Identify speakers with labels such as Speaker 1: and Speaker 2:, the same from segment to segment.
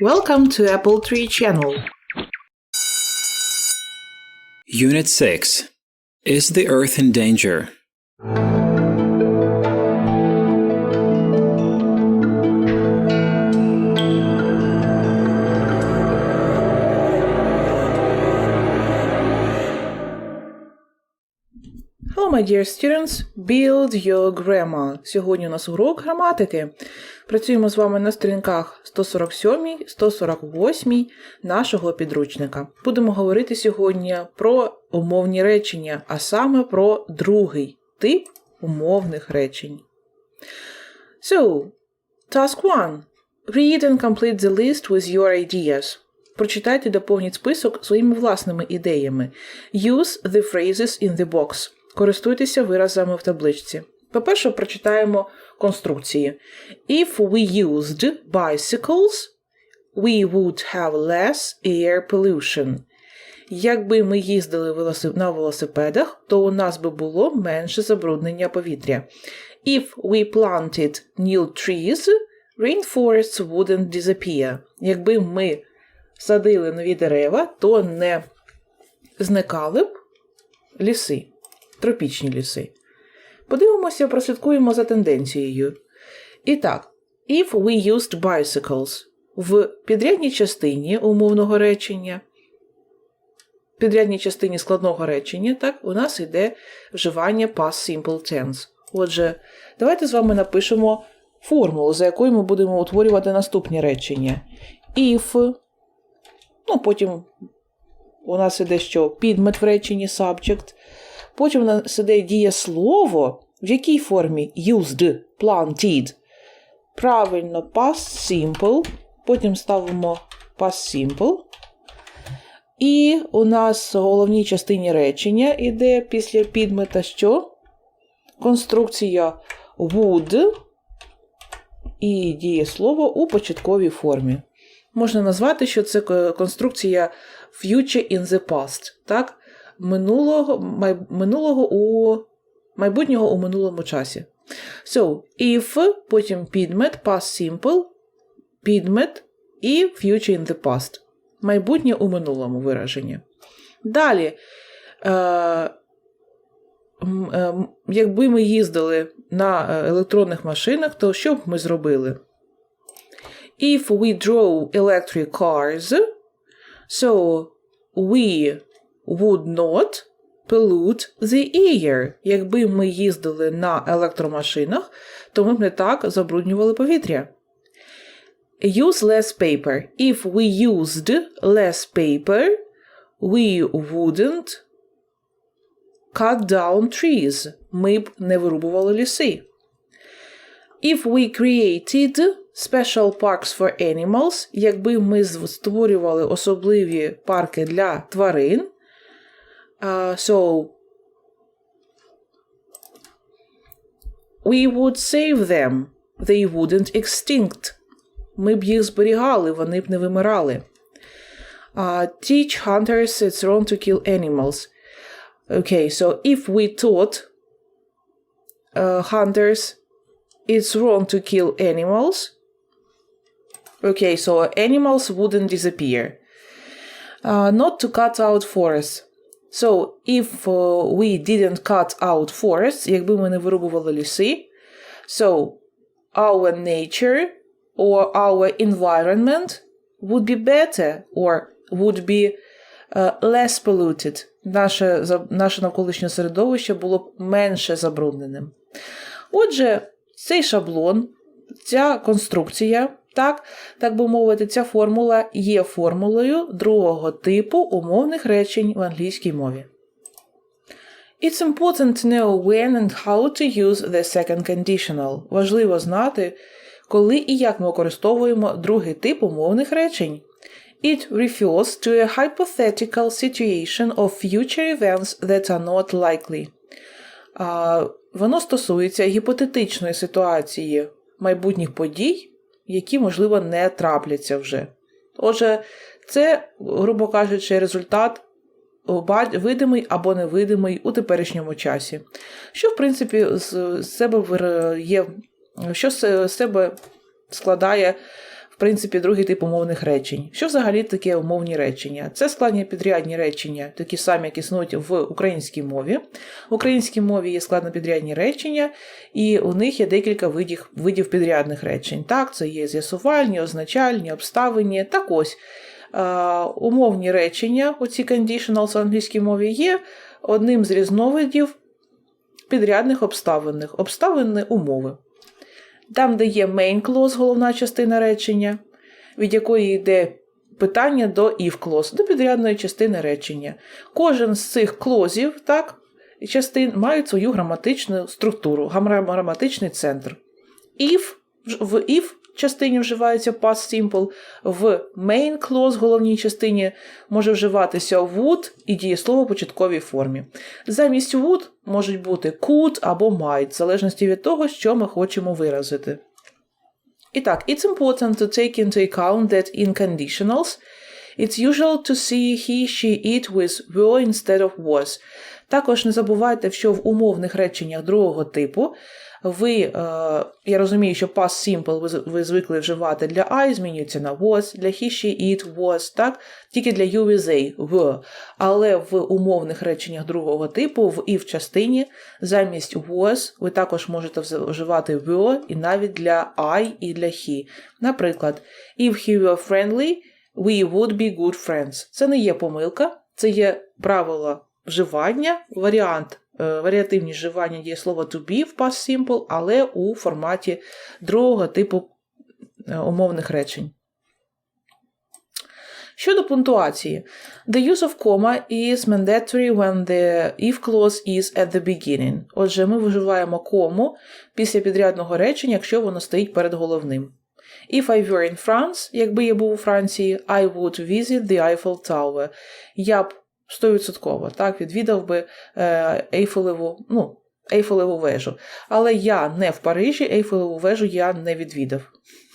Speaker 1: Welcome to Apple Tree Channel.
Speaker 2: Unit 6 Is the Earth in Danger?
Speaker 1: My dear students. Build your grammar. Сьогодні у нас урок граматики. Працюємо з вами на сторінках 147, 148 нашого підручника. Будемо говорити сьогодні про умовні речення, а саме про другий тип умовних речень. So, task 1. Read and complete the list with your ideas. Прочитайте доповніть список своїми власними ідеями. Use the phrases in the box. Користуйтеся виразами в табличці. По-перше, прочитаємо конструкції. If we used bicycles, we would have less air pollution. Якби ми їздили на велосипедах, то у нас би було менше забруднення повітря. If we planted new trees, rainforests wouldn't disappear. Якби ми садили нові дерева, то не зникали б ліси, тропічні ліси. Подивимося, прослідкуємо за тенденцією. І так, if we used bicycles в підрядній частині умовного речення, підрядній частині складного речення, так, у нас йде вживання past simple tense. Отже, давайте з вами напишемо формулу, за якою ми будемо утворювати наступні речення. If, ну, потім у нас іде що? Підмет в реченні subject. Потім у нас іде дієслово. В якій формі? Used, planted. Правильно, past simple. Потім ставимо past simple. І у нас в головній частині речення іде після підмета що? Конструкція would і дієслово у початковій формі. Можна назвати, що це е, конструкція future in the past. Так? Минулого, май, минулого у майбутнього у минулому часі. So, if, потім підмет, past simple, підмет і future in the past. Майбутнє у минулому вираження. Далі, е, е, якби ми їздили на е, електронних машинах, то що б ми зробили? If we drove electric cars, so we would not pollute the air. Якби ми їздили на електромашинах, то ми б не так забруднювали повітря. Use less paper. If we used less paper, we wouldn't cut down trees. Ми б не вирубували ліси. If we created special parks for animals, якби ми створювали особливі парки для тварин, uh, so we would save them. They wouldn't extinct. Ми б їх зберігали, вони б не вимирали. Uh, teach hunters it's wrong to kill animals. Okay, so if we taught uh, hunters it's wrong to kill animals. Okay, so animals wouldn't disappear. Uh, not to cut out forests. So, if uh, we didn't cut out forests, якби ми не вирубували ліси, so our nature or our environment would be better or would be uh, less polluted. Наше, наше навколишнє середовище було б менше забрудненим. Отже, цей шаблон, ця конструкція, так, так би мовити, ця формула є формулою другого типу умовних речень в англійській мові. It's important to know when and how to use the second conditional. Важливо знати, коли і як ми використовуємо другий тип умовних речень. It refers to a hypothetical situation of future events that are not likely. А, воно стосується гіпотетичної ситуації майбутніх подій, які, можливо, не трапляться вже. Отже, це, грубо кажучи, результат видимий або невидимий у теперішньому часі. Що, в принципі, з себе є, що з себе складає принципі, другий тип умовних речень. Що взагалі таке умовні речення? Це складні підрядні речення, такі самі, як існують в українській мові. В українській мові є складнопідрядні речення, і у них є декілька видів, видів підрядних речень. Так, це є з'ясувальні, означальні, обставинні. Так ось. Е, умовні речення, оці conditionals в англійській мові, є одним з різновидів підрядних обставинних, обставини умови. Там, де є main clause, головна частина речення, від якої йде питання до if clause, до підрядної частини речення. Кожен з цих клозів, так, частин мають свою граматичну структуру, граматичний центр. If в if частині вживається past simple, в main clause, головній частині, може вживатися would і дієслово в початковій формі. Замість would можуть бути could або might, в залежності від того, що ми хочемо виразити. І так, it's important to take into account that in conditionals it's usual to see he, she, it with were instead of was. Також не забувайте, що в умовних реченнях другого типу ви, е, я розумію, що past simple ви, ви звикли вживати для I, змінюється на was, для he, she, it, was, так? Тільки для you with a, were. Але в умовних реченнях другого типу, в if частині, замість was ви також можете вживати were і навіть для I і для he. Наприклад, if he were friendly, we would be good friends. Це не є помилка, це є правило вживання, варіант, е, варіативність вживання дієслова to be в past simple, але у форматі другого типу е, умовних речень. Щодо пунктуації. The use of comma is mandatory when the if clause is at the beginning. Отже, ми вживаємо кому після підрядного речення, якщо воно стоїть перед головним. If I were in France, якби я був у Франції, I would visit the Eiffel Tower. Я б 100% так, відвідав би е, Ейфелеву, ну, Ейфелеву вежу. Але я не в Парижі, Ейфелеву вежу я не відвідав.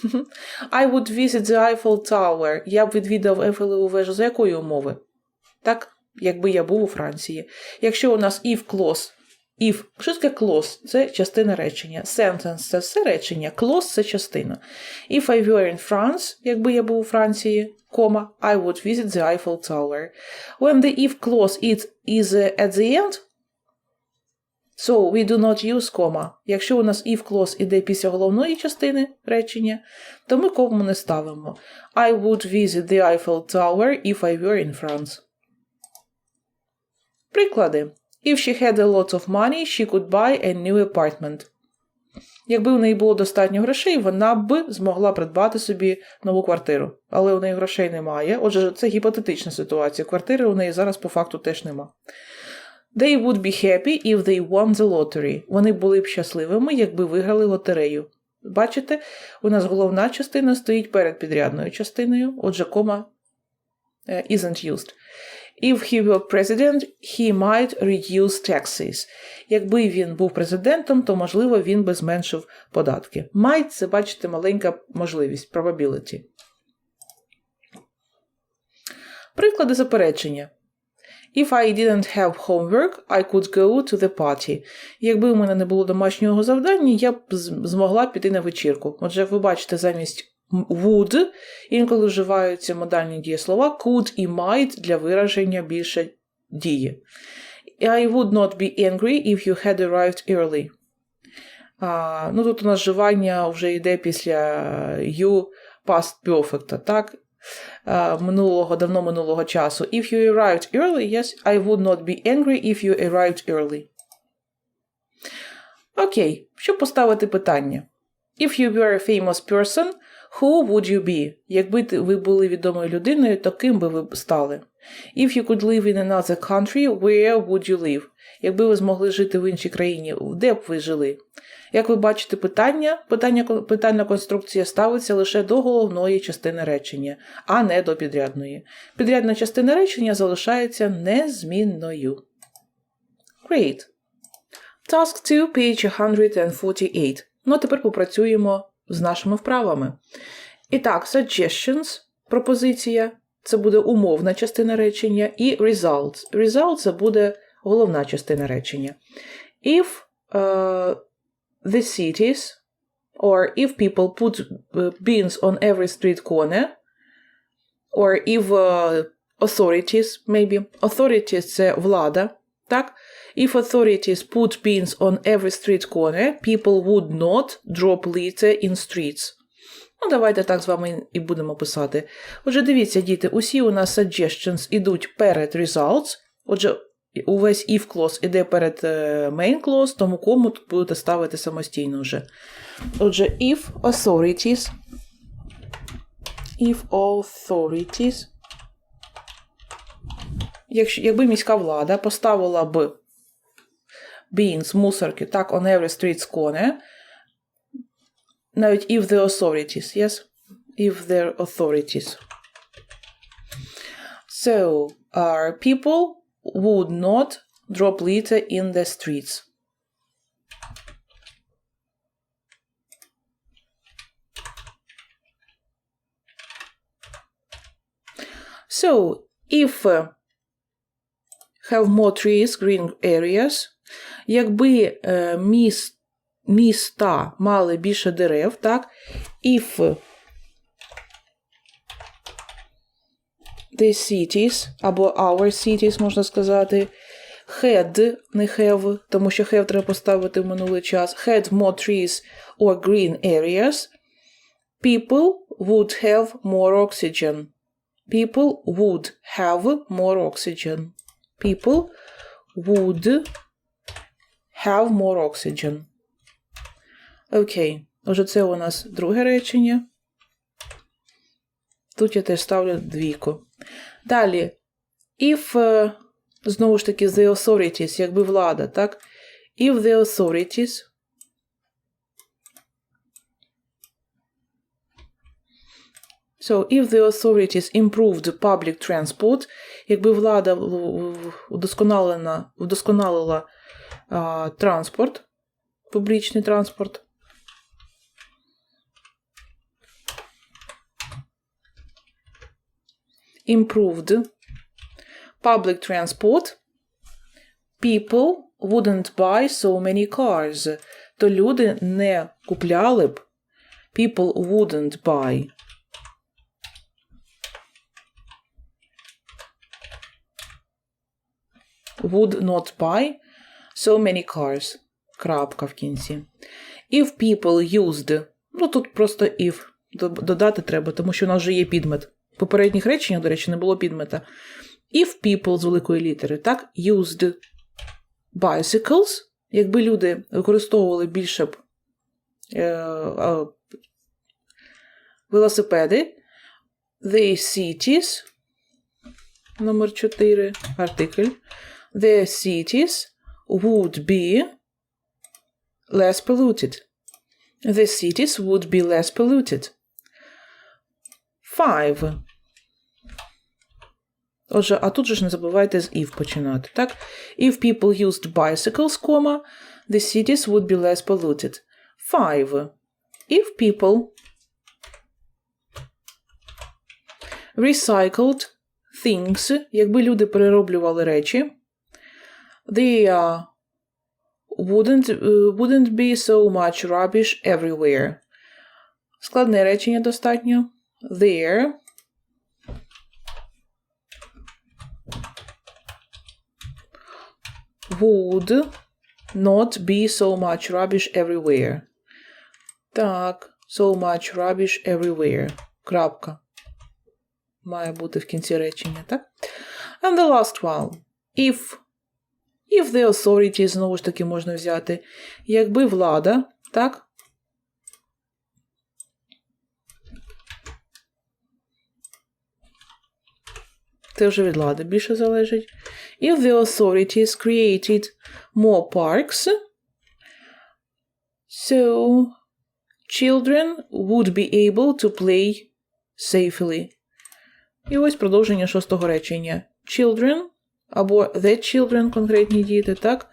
Speaker 1: I would visit the Eiffel Tower. Я б відвідав Ейфелеву вежу за якої умови? Так, якби я був у Франції. Якщо у нас if clause, if, що таке clause? Це частина речення. Sentence – це все речення, clause – це частина. If I were in France, якби я був у Франції, кома, I would visit the Eiffel Tower. When the if clause is, uh, at the end, so we do not use comma. Якщо у нас if clause іде після головної частини речення, то ми кому не ставимо. I would visit the Eiffel Tower if I were in France. Приклади. If she had a lot of money, she could buy a new apartment. Якби у неї було достатньо грошей, вона б змогла придбати собі нову квартиру. Але у неї грошей немає. Отже, це гіпотетична ситуація. Квартири у неї зараз по факту теж нема. They would be happy if they won the lottery. Вони були б щасливими, якби виграли лотерею. Бачите, у нас головна частина стоїть перед підрядною частиною, отже, кома е, isn't used. If he were president, he might reduce taxes. Якби він був президентом, то, можливо, він би зменшив податки. Might – це, бачите, маленька можливість, probability. Приклади заперечення. If I didn't have homework, I could go to the party. Якби у мене не було домашнього завдання, я б змогла піти на вечірку. Отже, ви бачите, замість would інколи вживаються модальні дієслова could і might для вираження більше дії. I would not be angry if you had arrived early. А, ну, тут у нас вживання вже йде після you past perfect, так? А, минулого, давно минулого часу. If you arrived early, yes, I would not be angry if you arrived early. Окей, щоб поставити питання. If you were a famous person, who would you be? Якби ви були відомою людиною, то ким би ви стали? If you could live in another country, where would you live? Якби ви змогли жити в іншій країні, де б ви жили? Як ви бачите, питання, питання, питальна конструкція ставиться лише до головної частини речення, а не до підрядної. Підрядна частина речення залишається незмінною. Great. Task 2, page 148. Ну, а тепер попрацюємо з нашими вправами. І так, suggestions, пропозиція, це буде умовна частина речення, і results. Result це буде головна частина речення. If е, the cities or if people put uh, bins on every street corner, or if uh, authorities, maybe authorities це влада, так? If authorities put bins on every street corner, people would not drop litter in streets. Ну, давайте так з вами і будемо писати. Отже, дивіться, діти, усі у нас suggestions ідуть перед results. Отже, увесь if clause іде перед е, main clause, тому кому тут будете ставити самостійно вже. Отже, if authorities. If authorities. Якщо, якби міська влада поставила б bins, мусорки, так, on every street corner, навіть if the authorities, yes? If their authorities. So, our people would not drop litter in the streets. So, if uh, have more trees, green areas, якби е, міс, міста мали більше дерев, так, if the cities, або our cities, можна сказати, had, не have, тому що have треба поставити в минулий час, had more trees or green areas, people would have more oxygen. People would have more oxygen. People would have more oxygen. Окей. Отже, це у нас друге речення. Тут я теж ставлю двійку. Далі. If, е, знову ж таки, the authorities, якби влада, так? If the authorities So, if the authorities improved public transport, якби влада в- удосконалена, вдосконалила а, транспорт, публічний транспорт, improved public transport, people wouldn't buy so many cars, то люди не купляли б, people wouldn't buy. would not buy so many cars. Крапка в кінці. If people used. Ну тут просто if. Додати треба, тому що у нас вже є підмет. В попередніх реченнях, до речі, не було підмета. If people з великої літери, так, used bicycles, якби люди використовували більше б е, е, велосипеди, the cities, номер 4, артикль, the cities would be less polluted. The cities would be less polluted. Five. Отже, а тут же ж не забувайте з if починати, так? If people used bicycles, comma, the cities would be less polluted. Five. If people recycled things, якби люди перероблювали речі, they uh, wouldn't, uh, wouldn't be so much rubbish everywhere. Складне речення достатньо. There would not be so much rubbish everywhere. Так, so much rubbish everywhere. Крапка. Має бути в кінці речення, так? And the last one. If. If the authorities, знову ж таки, можна взяти. Якби влада, так? Це вже від влади більше залежить. If the authorities created more parks, so children would be able to play safely. І ось продовження шостого речення. Children або the children, конкретні діти, так,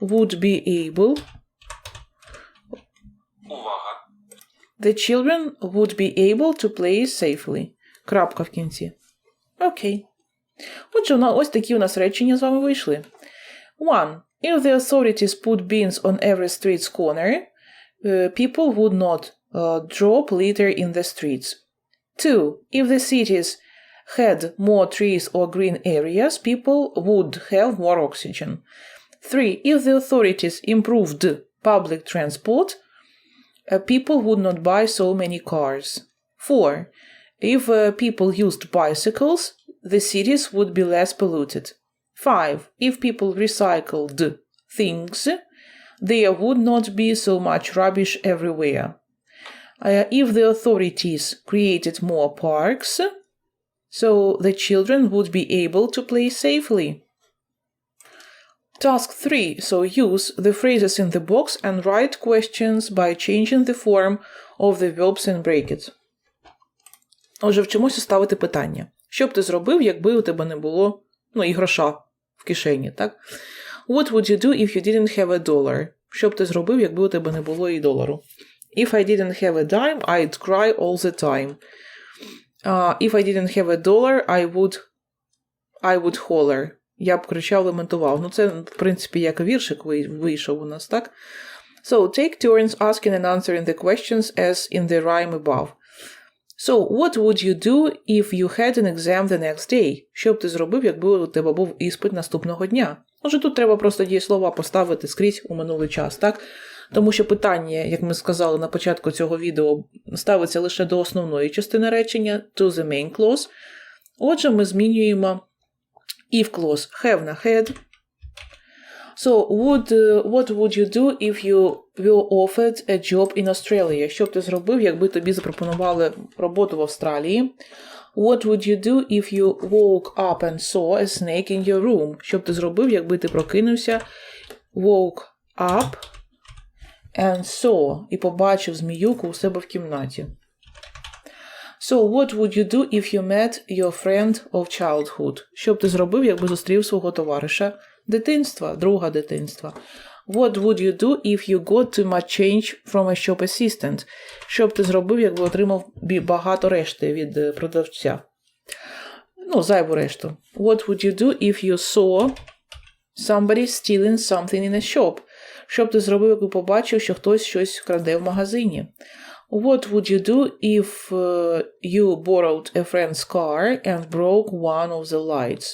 Speaker 1: would be able.
Speaker 2: Увага!
Speaker 1: The children would be able to play safely. Крапка в кінці. Окей. Отже, у нас- ось такі у нас речення з вами вийшли. One. If the authorities put bins on every street's corner, uh, people would not uh, drop litter in the streets. Two, if the cities had more trees or green areas, people would have more oxygen. Three, if the authorities improved public transport, uh, people would not buy so many cars. Four, if uh, people used bicycles, the cities would be less polluted. Five, if people recycled things, there would not be so much rubbish everywhere. Uh, if the authorities created more parks, so the children would be able to play safely. Task 3. So use the phrases in the box and write questions by changing the form of the verbs in brackets. Отже, вчимося ставити питання. Що б ти зробив, якби у тебе не було ну, і гроша в кишені, так? What would you do if you didn't have a dollar? Що б ти зробив, якби у тебе не було і долару? If I didn't have a dime, I'd cry all the time. Uh, if I didn't have a dollar, I would I would holler. Я б кричав, лементував. Ну, це, в принципі, як віршик вийшов у нас, так? So, take turns asking and answering the questions as in the rhyme above. So, what would you do if you had an exam the next day? Що б ти зробив, якби у тебе був іспит наступного дня? Може, тут треба просто дієслова поставити скрізь у минулий час, так? Тому що питання, як ми сказали на початку цього відео, ставиться лише до основної частини речення, to the main clause. Отже, ми змінюємо if clause have на had. So, would, uh, what would you do if you were offered a job in Australia? Що б ти зробив, якби тобі запропонували роботу в Австралії? What would you do if you woke up and saw a snake in your room? Що б ти зробив, якби ти прокинувся, woke up and saw і побачив зміюку у себе в кімнаті? So, what would you do if you met your friend of childhood? Що б ти зробив, якби зустрів свого товариша дитинства, друга дитинства? What would you do if you got too much change from a shop assistant? Що б ти зробив, якби отримав багато решти від е, продавця? Ну, зайву решту. What would you do if you saw somebody stealing something in a shop? Що б ти зробив, якби побачив, що хтось щось краде в магазині? What would you do if uh, you borrowed a friend's car and broke one of the lights?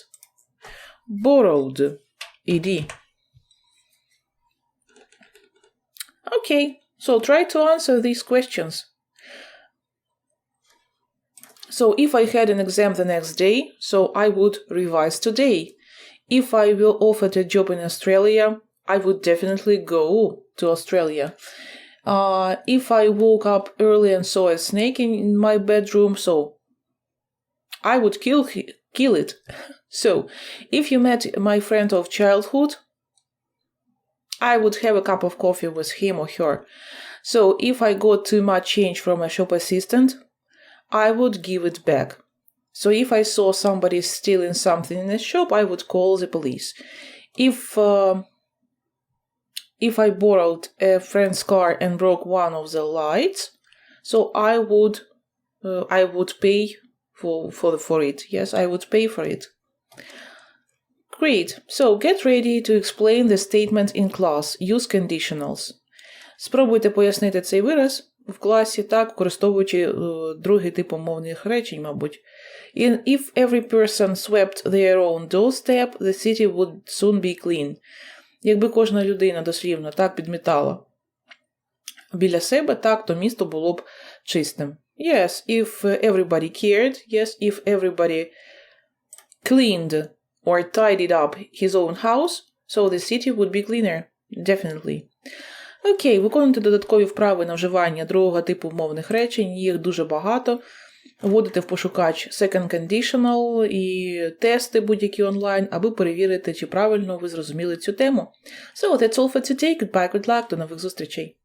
Speaker 1: Borrowed. ED. Okay, so try to answer these questions. So if I had an exam the next day, so I would revise today. If I will offered a job in Australia, I would definitely go to Australia. Uh, if I woke up early and saw a snake in, my bedroom, so I would kill kill it. So, if you met my friend of childhood, I would have a cup of coffee with him or her. So, if I got too much change from a shop assistant, I would give it back. So, if I saw somebody stealing something in a shop, I would call the police. If uh, if I borrowed a friend's car and broke one of the lights, so I would uh, I would pay for for for it. Yes, I would pay for it. Great. So get ready to explain the statement in class. Use conditionals. Спробуйте пояснити цей вираз в класі, так, використовуючи е, другий тип умовних речень, мабуть. In, if every person swept their own doorstep, the city would soon be clean. Якби кожна людина дослівно так підмітала біля себе, так, то місто було б чистим. Yes, if everybody cared, yes, if everybody cleaned or tidied up his own house, so the city would be cleaner. Definitely. Окей, виконуйте додаткові вправи на вживання другого типу мовних речень, їх дуже багато. Вводите в пошукач Second Conditional і тести будь-які онлайн, аби перевірити, чи правильно ви зрозуміли цю тему. So, that's all for today. Goodbye, good luck, до нових зустрічей.